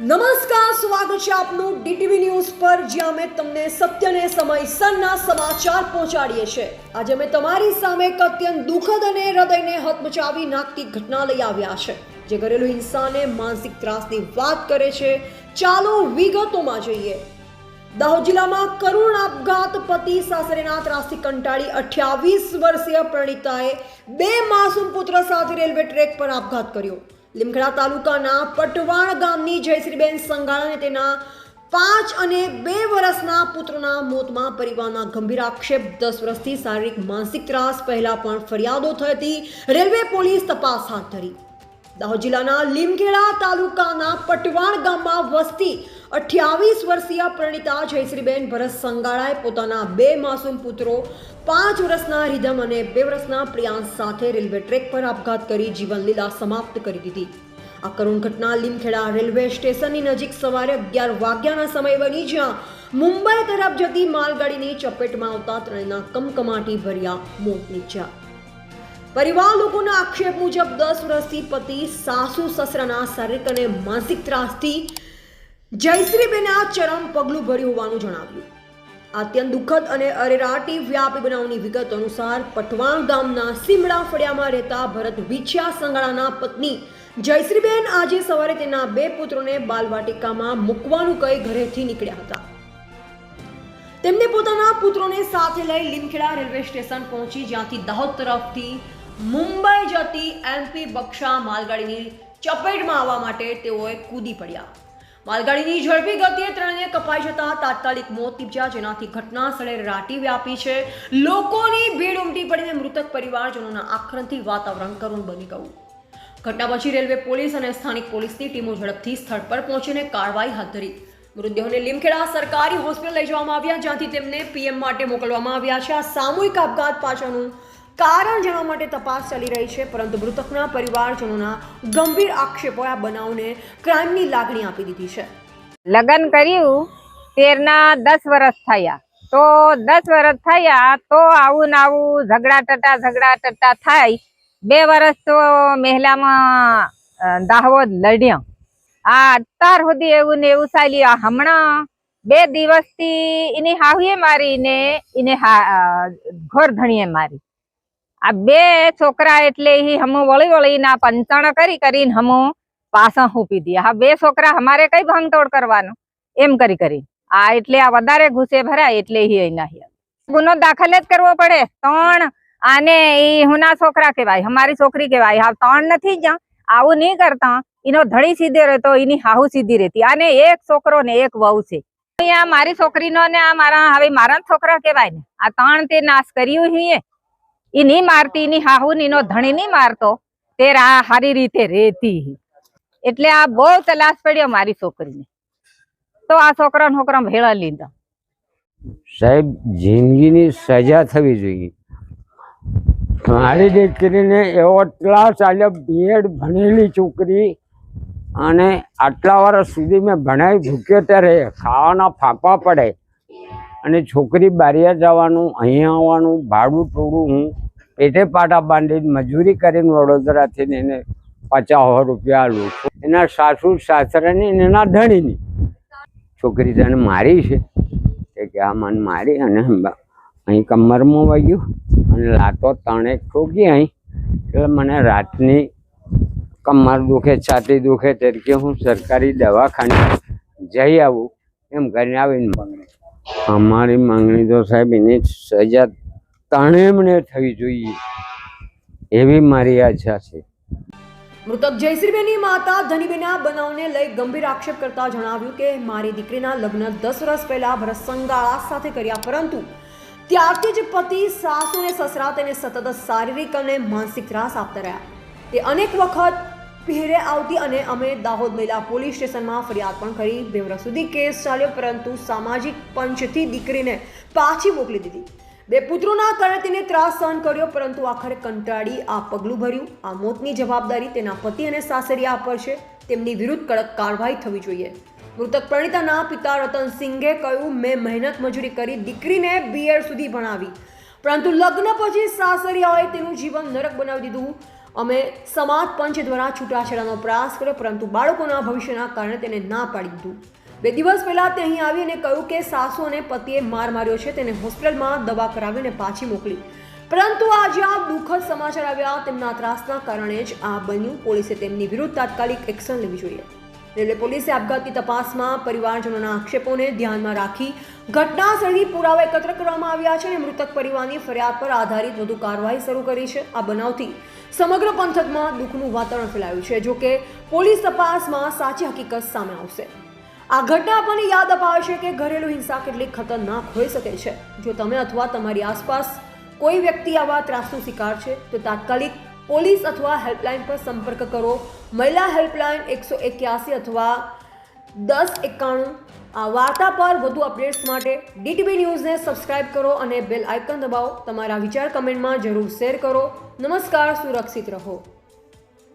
નમસ્કાર, સ્વાગત છે આપનું ડીટીવી ન્યૂઝ પર, જ્યાં અમે તમને સત્યને સમયસરના સમાચાર પહોંચાડીએ છીએ. આજે અમે તમારી સામે એક અત્યંત દુઃખદ અને હૃદયને હતમચાવી નાખતી ઘટના લઈ આવ્યા છે, જે ઘરેલુ હિંસાને માનસિક ત્રાસની વાત કરે છે. ચાલો વિગતોમાં જઈએ. દાહોદ જિલ્લામાં કરુણ આપઘાત પતિ સાસરેના ત્રાસથી કંટાળી અઠ્યાવીસ વર્ષીય પ્રણીતાએ બે માસૂમ પુત્ર સાથે રેલવે ટ્રેક પર આપઘાત કર્યો. લીમખેડા તાલુકાના પટવાણ ગામની જયશ્રીબેન અને તેના પાંચ અને બે વર્ષના પુત્રના મોતમાં પરિવારના ગંભીર આક્ષેપ. દસ વર્ષથી શારીરિક માનસિક ત્રાસ પહેલા પણ ફરિયાદો થઈ હતી. રેલવે પોલીસ તપાસ હાથ ધરી. દાહોદ જિલ્લાના લીમખેડા તાલુકાના પટવાણ ગામમાં વસતી અઠ્યાવીસ વર્ષીય પ્રણીતા જયશ્રીબેન ભરત સંગાળાએ પોતાના બે માસૂમ પુત્રો, પાંચ વર્ષના રિધમ અને બે વર્ષના પ્રિયાંશ સાથે રેલવે ટ્રેક પર આપઘાત કરી જીવનલીલા સમાપ્ત કરી દીધી. આ કરુણ ઘટના લીમખેડા રેલવે સ્ટેશનની નજીક સવારે અગિયાર વાગ્યાના સમય બની, જ્યાં મુંબઈ તરફ જતી માલગાડીની ચપેટમાં આવતા ત્રણેયના કમકમાટી ભર્યા મોત નીપજ્યા. પરિવાર લોકોના આક્ષેપ મુજબ દસ વર્ષથી પતિ સાસુ, સસરાના શારીરિક અને માનસિક ત્રાસથી જયશ્રીબેને આ ચરમ પગલું ભર્યું હોવાનું જણાવ્યું. અત્યંત દુઃખદ અને અરેરાટી વ્યાપી બનાવની વિગત અનુસાર પટવાણ ગામના સીમડા ફળિયામાં રહેતા ભરત વિછિયા સંગાળાના પત્ની જયશ્રીબેન આજે સવારે તેના બે પુત્રોને બાલવાટિકામાં મૂકવાનું કહી ઘરેથી નીકળ્યા હતા. તેમને પોતાના પુત્રોને સાથે લઈ લીમખેડા રેલવે સ્ટેશન પહોંચી જ્યાંથી દાહોદ તરફથી મુંબઈ જતી એમપી બક્ષા માલગાડીની ચપેટમાં આવવા માટે તેઓએ કૂદી પડ્યા. માલગાડીની ઝડપી ગતિએ ત્રણને કપાઈ જતા તાત્કાલિક મોત નીપજ્યા, જેનાથી ઘટના સ્થળે રાટી વ્યાપી છે. લોકોની ભીડ ઉમટી પડીને મૃતક પરિવારજનોના આક્રંદથી વાતાવરણ કરુણ બની ગયું. ઘટના પછી રેલવે પોલીસ અને સ્થાનિક પોલીસની ટીમો ઝડપથી સ્થળ પર પહોંચીને કાર્યવાહી હાથ ધરી. મૃતદેહોને લીમખેડા સરકારી હોસ્પિટલ લઈ જવામાં આવ્યા, જ્યાંથી તેમને પીએમ માટે મોકલવામાં આવ્યા છે. આ સામૂહિક આપઘાત પાછળનું કારણ જાણવા માટે તપાસ ચાલી રહી છે, પરંતુ મૃતકના પરિવારજનોના ગંભીર આક્ષેપો આ બનાવને ક્રાઇમની લાગણી આપી દીધી છે. લગ્ન કર્યું, તેરના દસ વર્ષ થયા. તો દસ વર્ષ થયા તો આવું ને આવું ઝઘડા ટટા ઝઘડા ટટા થાય. બે વર્ષ તો મહિલામાં દાહોદ લડ્યા. આ અત્યાર સુધી એવું ને એવું ચાલ્યું. હમણાં બે દિવસથી એની હાહુએ મારી ને એને ઘોર ધણીએ મારી. આ બે છોકરા એટલે હમું વળી વળીને પંચાણ કરી કરીને હમું પાસા હૂપી દે હા, બે છોકરા અમારે કઈ ભંગતોડ કરવાનું? એમ કરી કરી. આ એટલે આ વધારે ઘૂસે ભરાય એટલે અહીં ગુનો દાખલ જ કરવો પડે. ત્રણ આને એ હુના છોકરા કહેવાય, અમારી છોકરી કહેવાય. હા ત્રણ નથી જ આવું નહીં કરતા. એનો ધણી સીધે રહેતો, એની હાહુ સીધી રહેતી. આને એક છોકરો ને એક વહુ છે. આ મારી છોકરીનો ને આ મારા, હવે મારા છોકરા કહેવાય ને. આ ત્રણ તે નાશ કર્યું હિયે ઈ નહીં મારતી એની હાહુ નીનો ધણી નહીં મારતો. તે રા સારી રીતે રહેતી એટલે આ બહુ તલાશ પડ્યો મારી છોકરીને. તો આ છોકરા છોકરા ભેળા લીધા. સાહેબ, જિંદગીની સજા થવી જોઈએ. મારી દીકરીને એવો ક્લાસ આલ્યો બીએડ ભણેલી છોકરી અને આટલા વર્ષ સુધી મેં ભણાવી ભૂક્યો ત્યારે ખાવાના ફાંપા પડે. અને છોકરી બારિયા જવાનું અહીંયા આવવાનું, ભાડું થોડું હું પેટે પાટા બાંધીને મજૂરી કરીને વડોદરાથી એને પચાસ રૂપિયા આલું એના સાસુ સાસરાની અને એના ધણીની. છોકરી તને મારી છે? તે કે આ મને મારી અને અહીં કમરમાં વાગ્યું અને લાતો તણે ઠોકી અહીં. એટલે મને રાતની કમર દુખે, છાતી દુખે તરીકે હું સરકારી દવાખાને જઈ આવું. એમ કરીને આવીને અમારી માંગણી તો સાહેબ એની સજા તણેમને થવી જોઈએ. એવી મારી આશા છે. મૃતક જયશ્રીબેનની માતા ધનીબેના બનાવને લઈ ગંભીર આક્ષેપ કરતા જણાવ્યું કે મારી દીકરીના લગ્ન દસ વર્ષ પહેલા ભરત સંગાળા સાથે કર્યા, પરંતુ ત્યારથી જ પતિ, સાસુ અને સસરા તેને સતત શારીરિક અને માનસિક ત્રાસ આપતા રહ્યા. તે અનેક વખત પહેરે આવતી અને અમે દાહોદ મહિલા પોલીસ સ્ટેશનમાં ફરિયાદ પણ કરી. બે વર્ષ સુધી કેસ ચાલ્યો, પરંતુ સામાજિક પંચથી દીકરીને પાછી મોકલી દીધી. બે પુત્રોના કારણે તેને ત્રાસ સહન કર્યો, પરંતુ આખરે કંટાળી આ પગલું ભર્યું. આ મોતની જવાબદારી તેના પતિ અને સાસરિયા પર છે તેમની વિરુદ્ધ કડક કાર્યવાહી થવી જોઈએ. મૃતક પ્રણીતાના પિતા રતન સિંઘે કહ્યું, મેં મહેનત મજૂરી કરી દીકરીને બીએડ સુધી ભણાવી. પરંતુ લગ્ન પછી સાસરિયાઓએ તેનું જીવન નરક બનાવી દીધું. અમે સમાજ પંચ દ્વારા છૂટાછેડાનો પ્રયાસ કર્યો, પરંતુ બાળકોના ભવિષ્યના કારણે તેને ના પાડી દીધું. બે દિવસ પહેલાં તે અહીં આવી અને કહ્યું કે સાસુ અને પતિએ માર માર્યો છે, તેને હોસ્પિટલમાં દવા કરાવીને પાછી મોકલી. પરંતુ આજે આ દુઃખદ સમાચાર આવ્યા તેમના ત્રાસના કારણે જ આ બન્યું. પોલીસે તેમની વિરુદ્ધ તાત્કાલિક એક્શન લેવી જોઈએ. રેલવે પોલીસે આપઘાતની તપાસમાં પરિવારજનોના આક્ષેપોને ધ્યાનમાં રાખી ઘટના સ્થળથી પુરાવા એકત્ર કરવામાં આવ્યા છે અને મૃતક પરિવારની ફરિયાદ પર આધારિત વધુ કાર્યવાહી શરૂ કરી છે. આ બનાવથી સમગ્ર પંથકમાં દુઃખનું વાતાવરણ ફેલાયું છે. જો કે પોલીસ તપાસમાં સાચી હકીકત સામે આવશે. આ ઘટના આપણને યાદ અપાવે છે કે ઘરેલુ હિંસા કેટલી ખતરનાક હોઈ શકે છે. જો તમે અથવા તમારી આસપાસ કોઈ વ્યક્તિ આવા ત્રાસનો શિકાર છે, તો તાત્કાલિક પોલીસ અથવા હેલ્પલાઇન પર સંપર્ક કરો. મહિલા હેલ્પલાઇન એકસો એક્યાસી અથવા દસ એકાણું. આ વાર્તા પર વધુ અપડેટ્સ માટે ડીટીવી ન્યૂઝને સબસ્ક્રાઇબ કરો અને બેલ આઇકન દબાવો. તમારા વિચાર કમેન્ટમાં જરૂર શેર કરો. નમસ્કાર, સુરક્ષિત રહો.